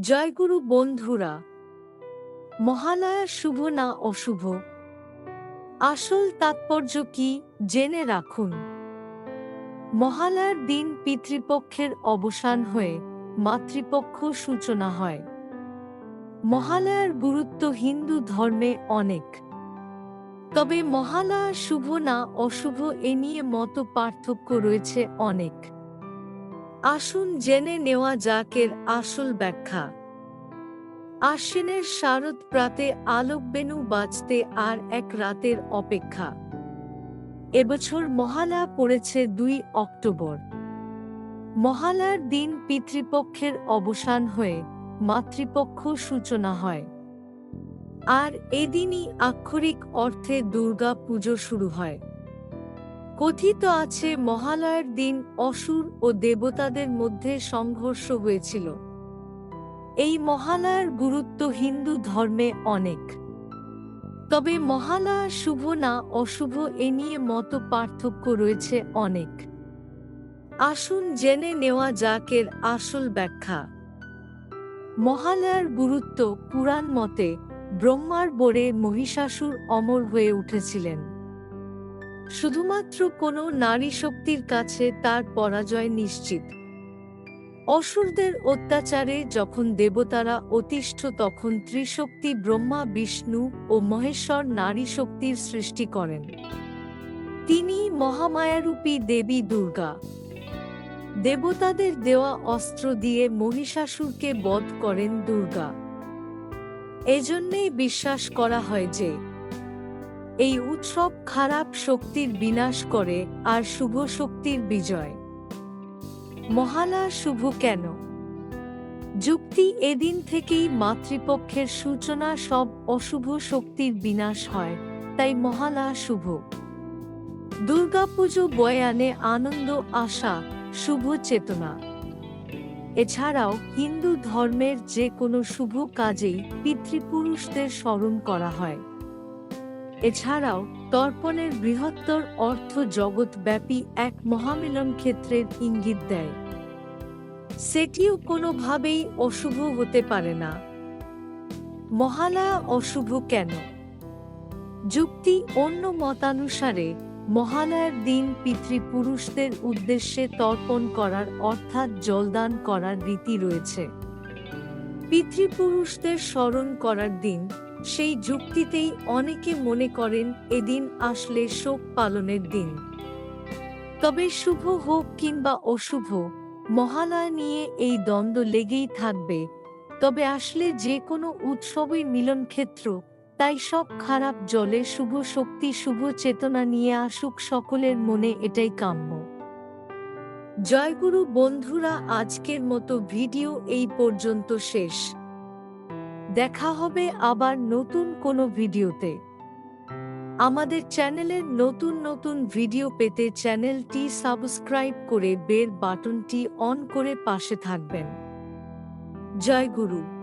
জয়গুরু বন্ধুরা। মহালয়া শুভ না অশুভ? আসল তাৎপর্য কি জেনে রাখুন। মহালয়ার দিন পিতৃপক্ষের অবসান হয়ে মাতৃপক্ষ সূচনা হয়। মহালয়ার গুরুত্ব হিন্দু ধর্মে অনেক। তবে মহালয়া শুভ না অশুভ এ নিয়ে মত পার্থক্য রয়েছে অনেক। আসুন জেনে নেওয়া যাকের আসল ব্যাখ্যা। আশ্বিনের শারদ প্রাতে আলোকবেনু বাজতে আর এক রাতের অপেক্ষা। এবছর মহালয়া পড়েছে দুই অক্টোবর। মহালয়ার দিন পিতৃপক্ষের অবসান হয়ে মাতৃপক্ষ সূচনা হয়। আর এদিনই আক্ষরিক অর্থে দুর্গা পুজো শুরু হয়। কথিত আছে মহালয়ার দিন অসুর ও দেবতাদের মধ্যে সংঘর্ষ হয়েছিল। এই মহালয়ার গুরুত্ব হিন্দু ধর্মে অনেক। তবে মহালয়া শুভ না অশুভ এ নিয়ে মত পার্থক্য রয়েছে অনেক। আসুন জেনে নেওয়া যাকের আসল ব্যাখ্যা। মহালয়ার গুরুত্ব পুরাণ মতে ব্রহ্মার বোরে মহিষাসুর অমর হয়ে উঠেছিলেন। শুধুমাত্র কোনো নারী শক্তির কাছে তার পরাজয় নিশ্চিত। অসুরদের অত্যাচারে যখন দেবতারা অতিষ্ঠ, তখন ত্রিশক্তি ব্রহ্মা, বিষ্ণু ও মহেশ্বর নারী শক্তির সৃষ্টি করেন। তিনি মহামায়ারূপী দেবী দুর্গা। দেবতাদের দেওয়া অস্ত্র দিয়ে মহিষাসুরকে বধ করেন দুর্গা। এজন্যেই বিশ্বাস করা হয় যে এই উৎসব খারাপ শক্তির বিনাশ করে আর শুভ শক্তির বিজয়। মহালয়া শুভ কেন? যুক্তি এদিন থেকেই মাতৃপক্ষের সূচনা সব অশুভ শক্তির বিনাশ হয়, তাই মহালয়া শুভ। দুর্গাপুজো বয়ানে আনন্দ, আশা, শুভ চেতনা। এছাড়াও হিন্দু ধর্মের যে কোনো শুভ কাজেই পিতৃপুরুষদের স্মরণ করা হয়। এছাড়াও তর্পণের বৃহত্তর অর্থ জগৎব্যাপী এক মহামিলন ক্ষেত্রের ইঙ্গিত দেয়। সেটিও কোনোভাবেই অশুভ হতে পারে না। মহালয়া অশুভ কেন? যুক্তি অন্য মতানুসারে মহালয়ার দিন পিতৃপুরুষদের উদ্দেশ্যে তর্পণ করার অর্থাৎ জলদান করার রীতি রয়েছে। পিতৃপুরুষদের স্মরণ করার দিন সেই যুক্তিতেই অনেকে মনে করেন এদিন আসলে শোক পালনের দিন। তবে শুভ হোক কিংবা অশুভ, মহালয়া নিয়ে এই দ্বন্দ্ব লেগেই থাকবে। তবে আসলে যে কোনো উৎসবই মিলনক্ষেত্র তাই সব খারাপ জলে শুভ শক্তি, শুভ চেতনা নিয়ে আসুক সকলের মনে এটাই কাম্য। জয়গুরু বন্ধুরা, আজকের মতো ভিডিও এই পর্যন্ত শেষ। দেখা হবে আবার নতুন কোনো ভিডিওতে। আমাদের চ্যানেলের নতুন নতুন ভিডিও পেতে চ্যানেলটি সাবস্ক্রাইব করে বেল বাটনটি অন করে পাশে থাকবেন। জয় গুরু।